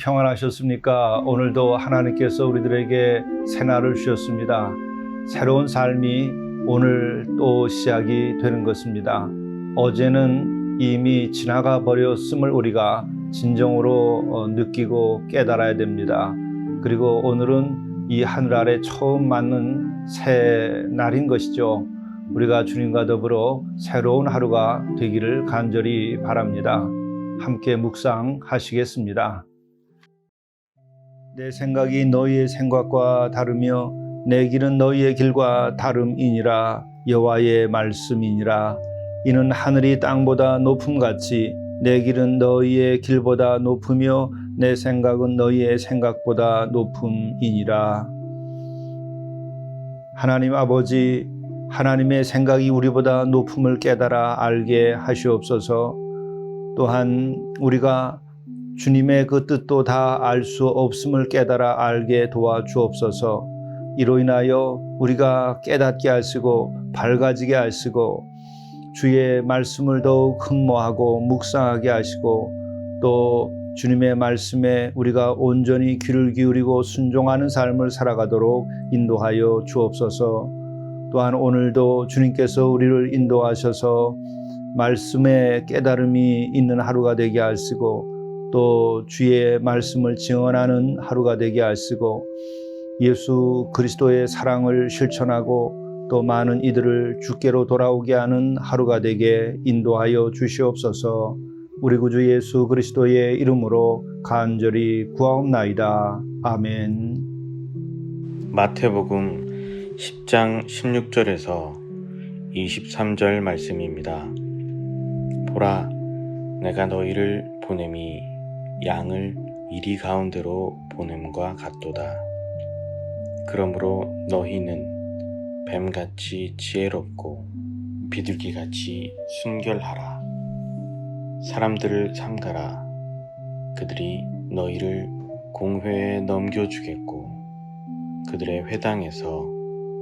평안하셨습니까? 오늘도 하나님께서 우리들에게 새날을 주셨습니다. 새로운 삶이 오늘 또 시작이 되는 것입니다. 어제는 이미 지나가 버렸음을 우리가 진정으로 어, 느끼고 깨달아야 됩니다. 그리고 오늘은 이 하늘 아래 처음 맞는 새 날인 것이죠. 우리가 주님과 더불어 새로운 하루가 되기를 간절히 바랍니다. 함께 묵상하시겠습니다. 내 생각이 너희의 생각과 다르며 내 길은 너희의 길과 다름이니라. 여호와의 말씀이니라. 이는 하늘이 땅보다 높음 같이 내 길은 너희의 길보다 높으며 내 생각은 너희의 생각보다 높음이니라. 하나님 아버지 하나님의 생각이 우리보다 높음을 깨달아 알게 하시옵소서. 또한 우리가 주님의 그 뜻도 다 알 수 없음을 깨달아 알게 도와주옵소서. 이로 인하여 우리가 깨닫게 하시고 밝아지게 하시고 주의 말씀을 더욱 흠모하고 묵상하게 하시고 또 주님의 말씀에 우리가 온전히 귀를 기울이고 순종하는 삶을 살아가도록 인도하여 주옵소서. 또한 오늘도 주님께서 우리를 인도하셔서 말씀에 깨달음이 있는 하루가 되게 하시고 또 주의 말씀을 증언하는 하루가 되게 하시고 예수 그리스도의 사랑을 실천하고 또 많은 이들을 주께로 돌아오게 하는 하루가 되게 인도하여 주시옵소서. 우리 구주 예수 그리스도의 이름으로 간절히 구하옵나이다. 아멘. 마태복음 10장 16절에서 23절 말씀입니다. 보라, 내가 너희를 보냄이 양을 이리 가운데로 보냄과 같도다. 그러므로 너희는 뱀같이 지혜롭고 비둘기같이 순결하라. 사람들을 삼가라. 그들이 너희를 공회에 넘겨주겠고 그들의 회당에서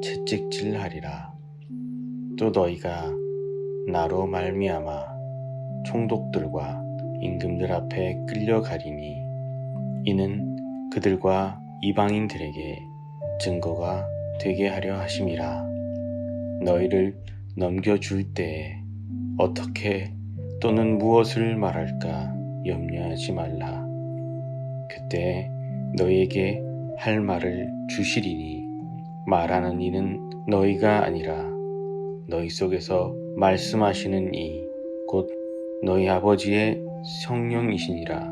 채찍질하리라. 또 너희가 나로 말미암아 총독들과 임금들 앞에 끌려가리니 이는 그들과 이방인들에게 증거가 되게 하려 하심이라. 너희를 넘겨줄 때에 어떻게 또는 무엇을 말할까 염려하지 말라. 그때 너희에게 할 말을 주시리니 말하는 이는 너희가 아니라 너희 속에서 말씀하시는 이 곧 너희 아버지의 성령이시니라.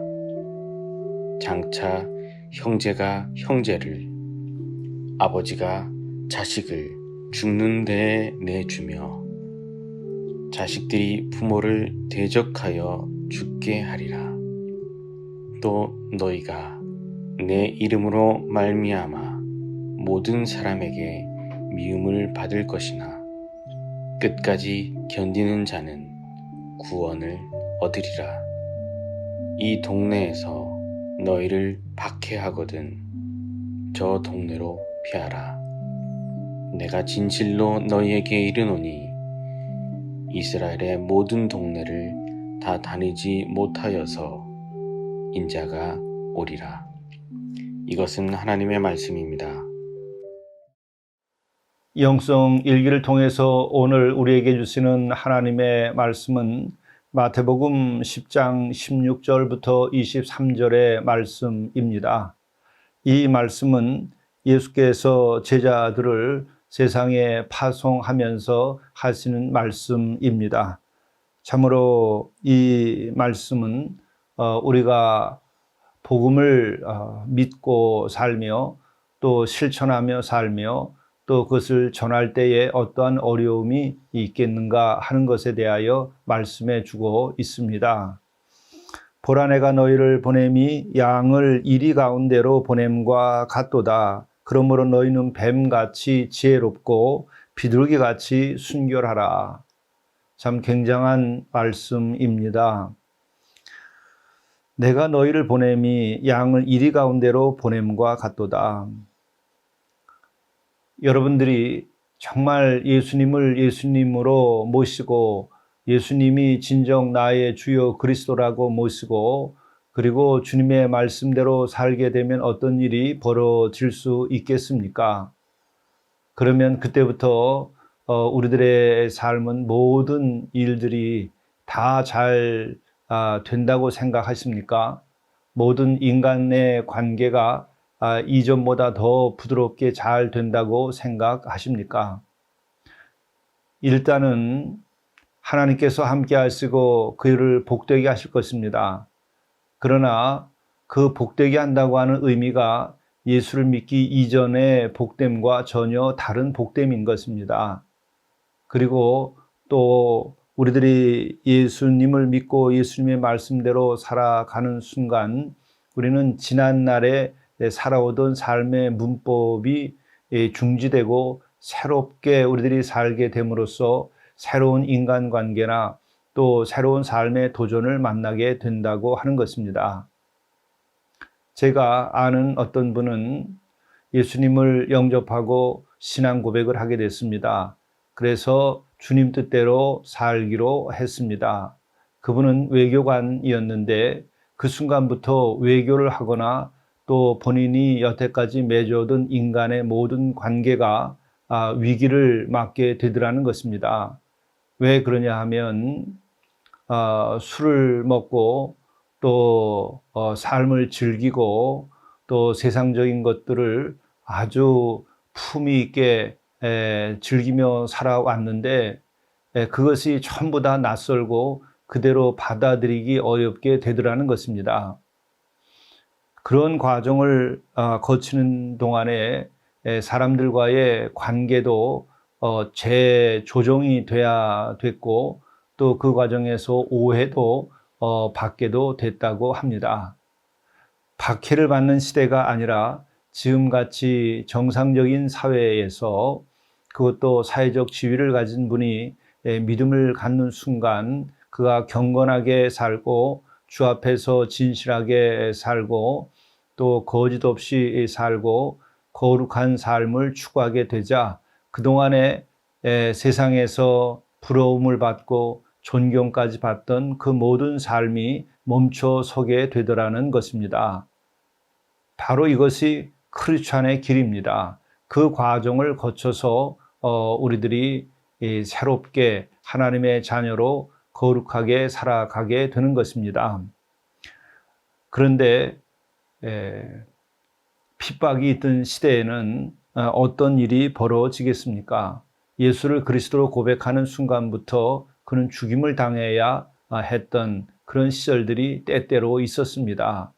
장차 형제가 형제를, 아버지가 자식을 죽는 데에 내주며, 자식들이 부모를 대적하여 죽게 하리라. 또 너희가 내 이름으로 말미암아 모든 사람에게 미움을 받을 것이나 끝까지 견디는 자는 구원을 얻으리라. 이 동네에서 너희를 박해하거든 저 동네로 피하라. 내가 진실로 너희에게 이르노니 이스라엘의 모든 동네를 다 다니지 못하여서 인자가 오리라. 이것은 하나님의 말씀입니다. 영성 일기를 통해서 오늘 우리에게 주시는 하나님의 말씀은 마태복음 10장 16절부터 23절의 말씀입니다. 이 말씀은 예수께서 제자들을 세상에 파송하면서 하시는 말씀입니다. 참으로 이 말씀은 어, 우리가 복음을 어, 믿고 살며 또 실천하며 살며 또 그것을 전할 때에 어떠한 어려움이 있겠는가 하는 것에 대하여 말씀해 주고 있습니다. 보라 내가 너희를 보냄이 양을 이리 가운데로 보냄과 같도다. 그러므로 너희는 뱀같이 지혜롭고 비둘기같이 순결하라. 참 굉장한 말씀입니다. 내가 너희를 보냄이 양을 이리 가운데로 보냄과 같도다. 여러분들이 정말 예수님을 예수님으로 모시고 예수님이 진정 나의 주요 그리스도라고 모시고 그리고 주님의 말씀대로 살게 되면 어떤 일이 벌어질 수 있겠습니까? 그러면 그때부터 어, 우리들의 삶은 모든 일들이 다잘 아, 된다고 생각하십니까? 모든 인간의 관계가 아, 이전보다 더 부드럽게 잘 된다고 생각하십니까? 일단은 하나님께서 함께 하시고 그를 복되게 하실 것입니다. 그러나 그 복되게 한다고 하는 의미가 예수를 믿기 이전의 복됨과 전혀 다른 복됨인 것입니다. 그리고 또 우리들이 예수님을 믿고 예수님의 말씀대로 살아가는 순간 우리는 지난날에 살아오던 삶의 문법이 중지되고 새롭게 우리들이 살게 됨으로써 새로운 인간관계나 또 새로운 삶의 도전을 만나게 된다고 하는 것입니다. 제가 아는 어떤 분은 예수님을 영접하고 신앙 고백을 하게 됐습니다. 그래서 주님 뜻대로 살기로 했습니다. 그분은 외교관이었는데 그 순간부터 외교를 하거나 또 본인이 여태까지 맺어둔 인간의 모든 관계가 아, 위기를 맞게 되더라는 것입니다. 왜 그러냐 하면 어, 술을 먹고 또 어, 삶을 즐기고 또 세상적인 것들을 아주 품위 있게 에, 즐기며 살아왔는데 에, 그것이 전부 다 낯설고 그대로 받아들이기 어렵게 되더라는 것입니다. 그런 과정을 어, 거치는 동안에 에, 사람들과의 관계도 어, 재조정이 돼야 됐고 또 그 과정에서 오해도 어, 받게도 됐다고 합니다. 박해를 받는 시대가 아니라 지금같이 정상적인 사회에서 그것도 사회적 지위를 가진 분이 예, 믿음을 갖는 순간 그가 경건하게 살고 주 앞에서 진실하게 살고 또 거짓 없이 살고 거룩한 삶을 추구하게 되자 그동안에 에, 세상에서 부러움을 받고 존경까지 받던 그 모든 삶이 멈춰 서게 되더라는 것입니다. 바로 이것이 크리스찬의 길입니다. 그 과정을 거쳐서 어, 우리들이 이, 새롭게 하나님의 자녀로 거룩하게 살아가게 되는 것입니다. 그런데 에, 핍박이 있던 시대에는 어, 어떤 일이 벌어지겠습니까? 예수를 그리스도로 고백하는 순간부터 그는 죽임을 당해야 아, 했던 그런 시절들이 때때로 있었습니다.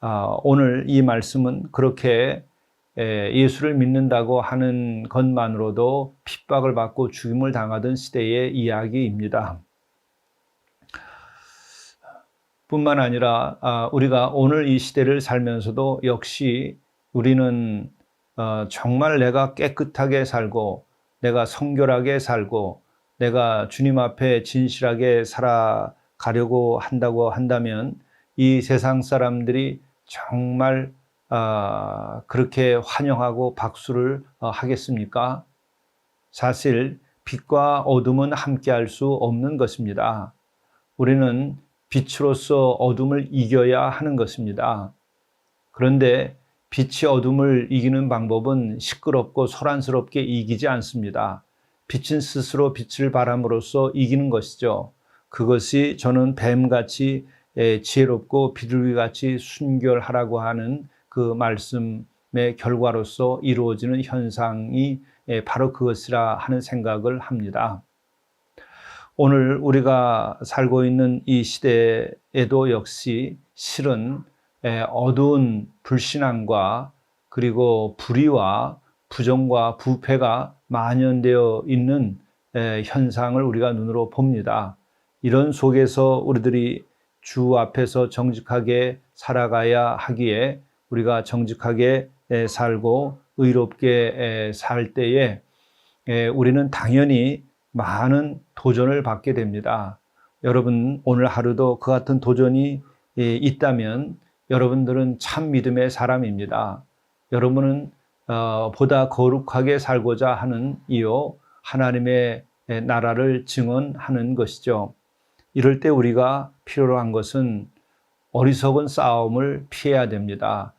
아, 오늘 이 말씀은 그렇게 예수를 믿는다고 하는 것만으로도 핍박을 받고 죽임을 당하던 시대의 이야기입니다. 뿐만 아니라 아, 우리가 오늘 이 시대를 살면서도 역시 우리는 어, 정말 내가 깨끗하게 살고 내가 성결하게 살고 내가 주님 앞에 진실하게 살아가려고 한다고 한다면 이 세상 사람들이 정말 어, 그렇게 환영하고 박수를 어, 하겠습니까? 사실 빛과 어둠은 함께할 수 없는 것입니다. 우리는 빛으로서 어둠을 이겨야 하는 것입니다. 그런데 빛이 어둠을 이기는 방법은 시끄럽고 소란스럽게 이기지 않습니다. 빛은 스스로 빛을 발함으로써 이기는 것이죠. 그것이 저는 뱀같이 지혜롭고 비둘기같이 순결하라고 하는 그 말씀의 결과로서 이루어지는 현상이 바로 그것이라 하는 생각을 합니다. 오늘 우리가 살고 있는 이 시대에도 역시 실은 어두운 불신앙과 그리고 불의와 부정과 부패가 만연되어 있는 에, 현상을 우리가 눈으로 봅니다. 이런 속에서 우리들이 주 앞에서 정직하게 살아가야 하기에 우리가 정직하게 에, 살고 의롭게 에, 살 때에 에, 우리는 당연히 많은 도전을 받게 됩니다. 여러분 오늘 하루도 그 같은 도전이 에, 있다면 여러분들은 참 믿음의 사람입니다. 여러분은 어, 보다 거룩하게 살고자 하는 이요 하나님의 나라를 증언하는 것이죠. 이럴 때 우리가 필요로 한 것은 어리석은 싸움을 피해야 됩니다.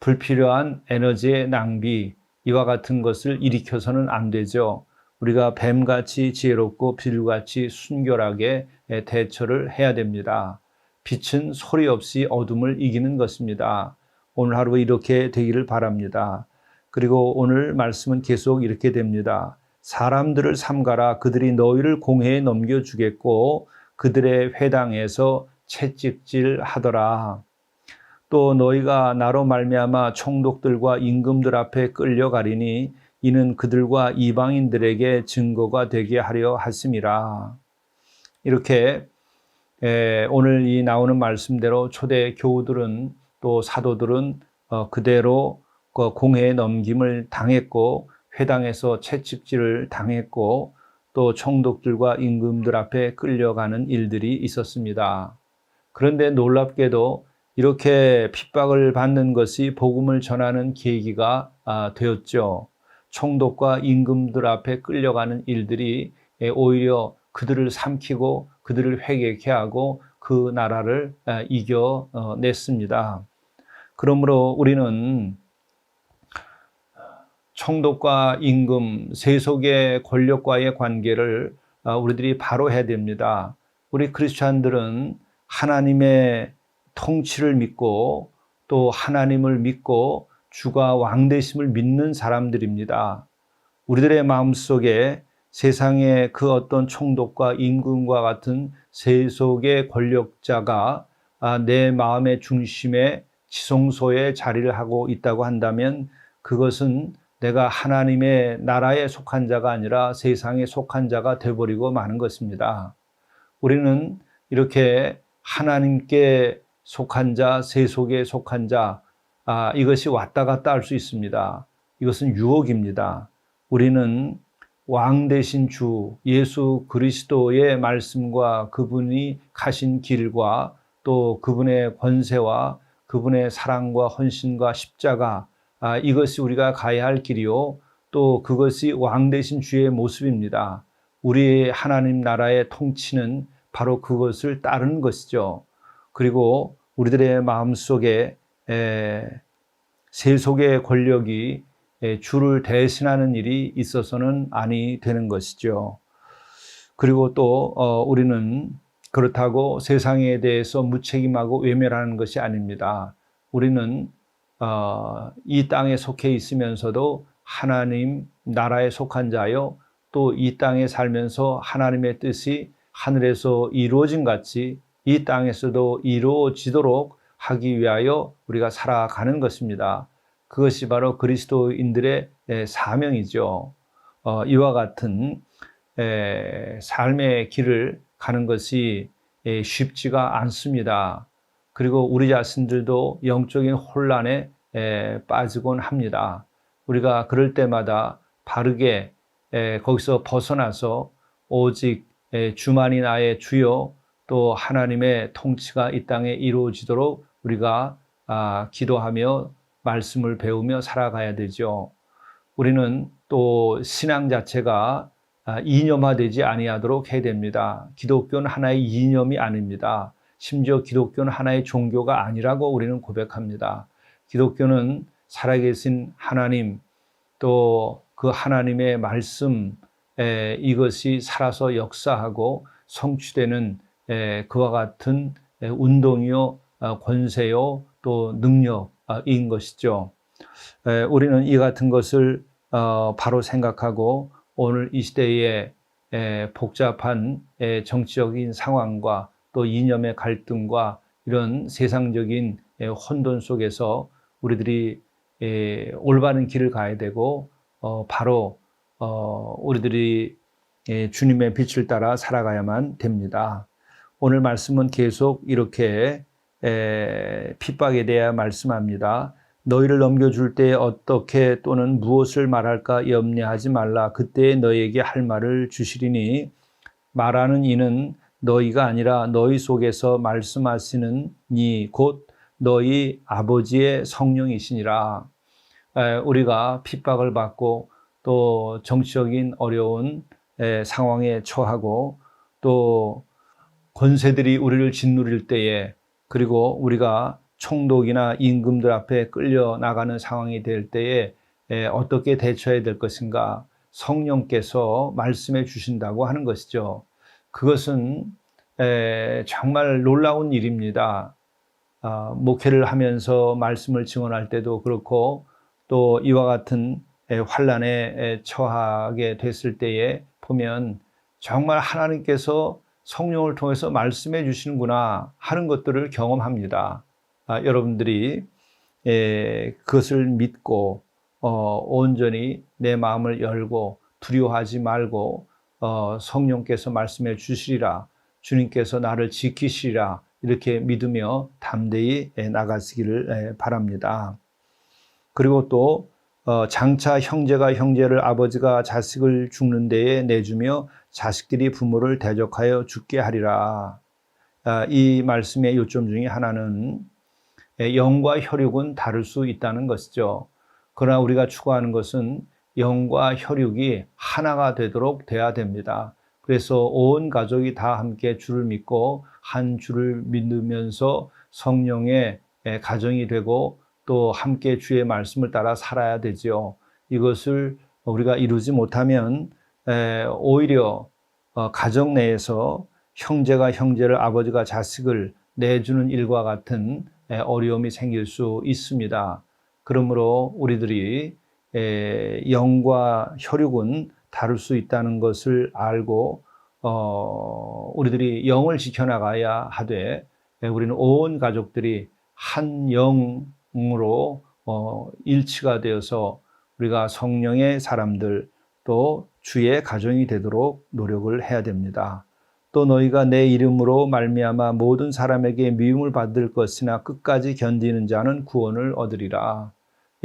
불필요한 에너지의 낭비, 이와 같은 것을 일으켜서는 안 되죠. 우리가 뱀같이 지혜롭고 빌같이 순결하게 대처를 해야 됩니다. 빛은 소리 없이 어둠을 이기는 것입니다. 오늘 하루 이렇게 되기를 바랍니다. 그리고 오늘 말씀은 계속 이렇게 됩니다. 사람들을 삼가라 그들이 너희를 공회에 넘겨주겠고 그들의 회당에서 채찍질 하더라. 또 너희가 나로 말미암아 총독들과 임금들 앞에 끌려가리니 이는 그들과 이방인들에게 증거가 되게 하려 하심이라. 이렇게 에, 오늘 이 나오는 말씀대로 초대 교우들은 또 사도들은 어, 그대로 그 공회에 넘김을 당했고 회당에서 채찍질을 당했고 또 총독들과 임금들 앞에 끌려가는 일들이 있었습니다. 그런데 놀랍게도 이렇게 핍박을 받는 것이 복음을 전하는 계기가 아, 되었죠. 총독과 임금들 앞에 끌려가는 일들이 예, 오히려 그들을 삼키고 그들을 회개케 하고 그 나라를 아, 이겨냈습니다. 그러므로 우리는 총독과 임금, 세속의 권력과의 관계를 아, 우리들이 바로 해야 됩니다. 우리 크리스찬들은 하나님의 통치를 믿고 또 하나님을 믿고 주가 왕 되심을 믿는 사람들입니다. 우리들의 마음속에 세상의 그 어떤 총독과 임금과 같은 세속의 권력자가 아, 내 마음의 중심에 지성소에 자리를 하고 있다고 한다면 그것은 내가 하나님의 나라에 속한 자가 아니라 세상에 속한 자가 되어버리고 마는 것입니다. 우리는 이렇게 하나님께 속한 자, 세속에 속한 자, 아, 이것이 왔다 갔다 할 수 있습니다. 이것은 유혹입니다. 우리는 왕 대신 주 예수 그리스도의 말씀과 그분이 가신 길과 또 그분의 권세와 그분의 사랑과 헌신과 십자가 아, 이것이 우리가 가야 할 길이요 또 그것이 왕 대신 주의 모습입니다. 우리 하나님 나라의 통치는 바로 그것을 따르는 것이죠. 그리고 우리들의 마음속에 에, 세속의 권력이 에, 주를 대신하는 일이 있어서는 아니 되는 것이죠. 그리고 또 어, 우리는 그렇다고 세상에 대해서 무책임하고 외면하는 것이 아닙니다. 우리는 어, 이 땅에 속해 있으면서도 하나님 나라에 속한 자요 또 이 땅에 살면서 하나님의 뜻이 하늘에서 이루어진 같이 이 땅에서도 이루어지도록 하기 위하여 우리가 살아가는 것입니다. 그것이 바로 그리스도인들의 사명이죠. 어, 이와 같은 에, 삶의 길을 가는 것이 에, 쉽지가 않습니다. 그리고 우리 자신들도 영적인 혼란에 에, 빠지곤 합니다. 우리가 그럴 때마다 바르게 에, 거기서 벗어나서 오직 에, 주만이 나의 주요 또 하나님의 통치가 이 땅에 이루어지도록 우리가 아, 기도하며 말씀을 배우며 살아가야 되죠. 우리는 또 신앙 자체가 아, 이념화되지 아니하도록 해야 됩니다. 기독교는 하나의 이념이 아닙니다. 심지어 기독교는 하나의 종교가 아니라고 우리는 고백합니다. 기독교는 살아계신 하나님 또 그 하나님의 말씀 에, 이것이 살아서 역사하고 성취되는 에, 그와 같은 에, 운동이요 어, 권세요 또 능력인 것이죠. 에, 우리는 이 같은 것을 어, 바로 생각하고 오늘 이 시대의 에, 복잡한 에, 정치적인 상황과 또 이념의 갈등과 이런 세상적인 에, 혼돈 속에서 우리들이 에, 올바른 길을 가야 되고 어, 바로 어, 우리들이 예, 주님의 빛을 따라 살아가야만 됩니다. 오늘 말씀은 계속 이렇게 에, 핍박에 대해 말씀합니다. 너희를 넘겨줄 때 어떻게 또는 무엇을 말할까 염려하지 말라. 그때 너희에게 할 말을 주시리니 말하는 이는 너희가 아니라 너희 속에서 말씀하시는 이 곧 너희 아버지의 성령이시니라. 에, 우리가 핍박을 받고 또 정치적인 어려운 에, 상황에 처하고 또 권세들이 우리를 짓누릴 때에 그리고 우리가 총독이나 임금들 앞에 끌려 나가는 상황이 될 때에 에, 어떻게 대처해야 될 것인가 성령께서 말씀해 주신다고 하는 것이죠. 그것은 에, 정말 놀라운 일입니다. 아, 목회를 하면서 말씀을 증언할 때도 그렇고 또 이와 같은 에, 환란에 에, 처하게 됐을 때에 보면 정말 하나님께서 성령을 통해서 말씀해 주시는구나 하는 것들을 경험합니다. 아, 여러분들이 에, 그것을 믿고 어, 온전히 내 마음을 열고 두려워하지 말고 어, 성령께서 말씀해 주시리라 주님께서 나를 지키시리라 이렇게 믿으며 담대히 에, 나가시기를 에, 바랍니다. 그리고 또 어, 장차 형제가 형제를 아버지가 자식을 죽는 데에 내주며 자식들이 부모를 대적하여 죽게 하리라. 아, 이 말씀의 요점 중에 하나는 에, 영과 혈육은 다를 수 있다는 것이죠. 그러나 우리가 추구하는 것은 영과 혈육이 하나가 되도록 돼야 됩니다. 그래서 온 가족이 다 함께 주를 믿고 한 주를 믿으면서 성령의 에, 가정이 되고 또 함께 주의 말씀을 따라 살아야 되지요. 이것을 우리가 이루지 못하면 에, 오히려 어, 가정 내에서 형제가 형제를 아버지가 자식을 내주는 일과 같은 에, 어려움이 생길 수 있습니다. 그러므로 우리들이 에, 영과 혈육은 다를 수 있다는 것을 알고 어, 우리들이 영을 지켜나가야 하되 에, 우리는 온 가족들이 한 영 으로 어, 일치가 되어서 우리가 성령의 사람들 또 주의 가정이 되도록 노력을 해야 됩니다. 또 너희가 내 이름으로 말미암아 모든 사람에게 미움을 받을 것이나 끝까지 견디는 자는 구원을 얻으리라.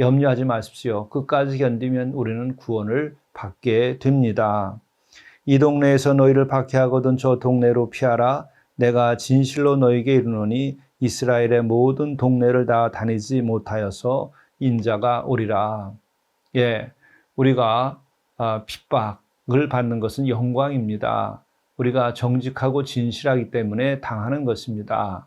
염려하지 마십시오. 끝까지 견디면 우리는 구원을 받게 됩니다. 이 동네에서 너희를 박해하거든 저 동네로 피하라. 내가 진실로 너희에게 이르노니 이스라엘의 모든 동네를 다 다니지 못하여서 인자가 오리라. 예, 우리가 아, 핍박을 받는 것은 영광입니다. 우리가 정직하고 진실하기 때문에 당하는 것입니다.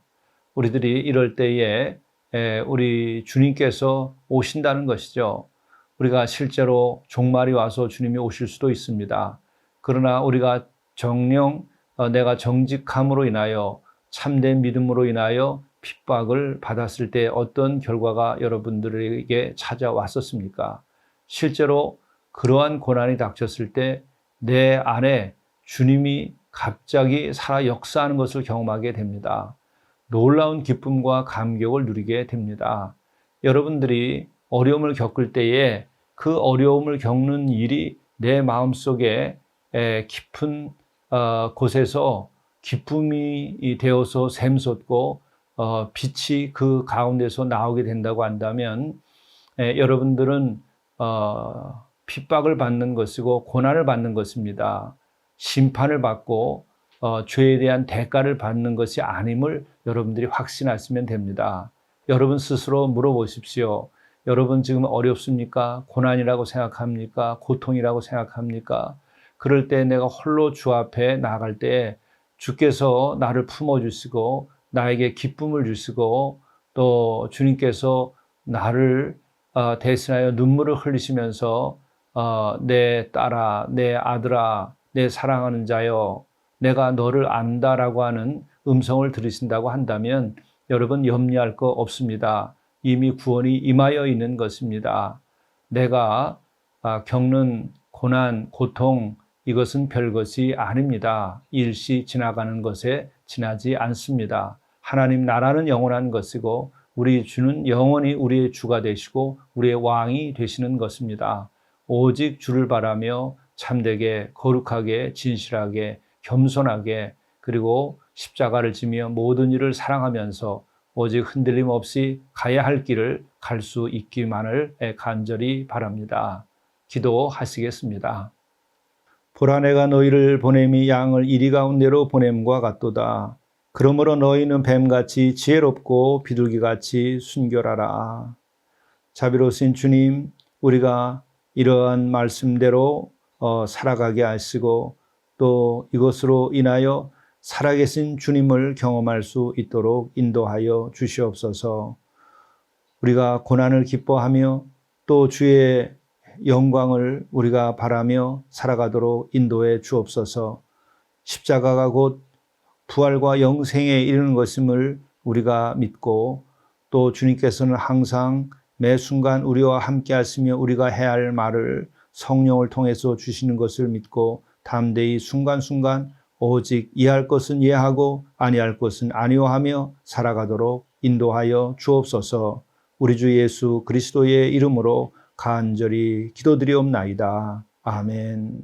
우리들이 이럴 때에 에, 우리 주님께서 오신다는 것이죠. 우리가 실제로 종말이 와서 주님이 오실 수도 있습니다. 그러나 우리가 정령 어, 내가 정직함으로 인하여 참된 믿음으로 인하여 핍박을 받았을 때 어떤 결과가 여러분들에게 찾아왔었습니까? 실제로 그러한 고난이 닥쳤을 때 내 안에 주님이 갑자기 살아 역사하는 것을 경험하게 됩니다. 놀라운 기쁨과 감격을 누리게 됩니다. 여러분들이 어려움을 겪을 때에 그 어려움을 겪는 일이 내 마음속에 깊은 어, 곳에서 기쁨이 되어서 샘솟고 어, 빛이 그 가운데서 나오게 된다고 한다면 여러분들은 어, 핍박을 받는 것이고 고난을 받는 것입니다. 심판을 받고 어, 죄에 대한 대가를 받는 것이 아님을 여러분들이 확신하시면 됩니다. 여러분 스스로 물어보십시오. 여러분 지금 어렵습니까? 고난이라고 생각합니까? 고통이라고 생각합니까? 그럴 때 내가 홀로 주 앞에 나갈 때 주께서 나를 품어 주시고 나에게 기쁨을 주시고 또 주님께서 나를 어, 대신하여 눈물을 흘리시면서 어, 내 딸아, 내 아들아, 내 사랑하는 자여, 내가 너를 안다라고 하는 음성을 들으신다고 한다면 여러분 염려할 거 없습니다. 이미 구원이 임하여 있는 것입니다. 내가 아, 겪는 고난, 고통, 이것은 별것이 아닙니다. 일시 지나가는 것에 지나지 않습니다. 하나님 나라는 영원한 것이고 우리 주는 영원히 우리의 주가 되시고 우리의 왕이 되시는 것입니다. 오직 주를 바라며 참되게 거룩하게 진실하게 겸손하게 그리고 십자가를 지며 모든 일을 사랑하면서 오직 흔들림 없이 가야 할 길을 갈 수 있기만을 간절히 바랍니다. 기도하시겠습니다. 보라 내가 너희를 보냄이 양을 이리 가운데로 보냄과 같도다. 그러므로 너희는 뱀같이 지혜롭고 비둘기같이 순결하라. 자비로우신 주님, 우리가 이러한 말씀대로 어, 살아가게 하시고 또 이것으로 인하여 살아계신 주님을 경험할 수 있도록 인도하여 주시옵소서. 우리가 고난을 기뻐하며 또 주의 영광을 우리가 바라며 살아가도록 인도해 주옵소서. 십자가가 곧 부활과 영생에 이르는 것임을 우리가 믿고 또 주님께서는 항상 매 순간 우리와 함께 하시며 우리가 해야 할 말을 성령을 통해서 주시는 것을 믿고 담대히 순간순간 오직 이해할 것은 이해하고 아니할 것은 아니오하며 살아가도록 인도하여 주옵소서. 우리 주 예수 그리스도의 이름으로 간절히 기도드리옵나이다. 아멘.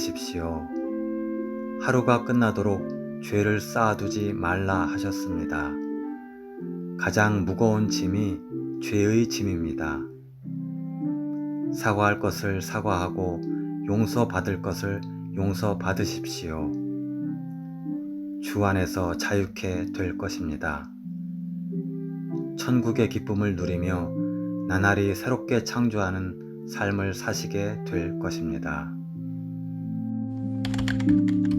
받으십시오. 하루가 끝나도록 죄를 쌓아두지 말라 하셨습니다. 가장 무거운 짐이 죄의 짐입니다. 사과할 것을 사과하고 용서받을 것을 용서받으십시오. 주 안에서 자유케 될 것입니다. 천국의 기쁨을 누리며 나날이 새롭게 창조하는 삶을 사시게 될 것입니다. you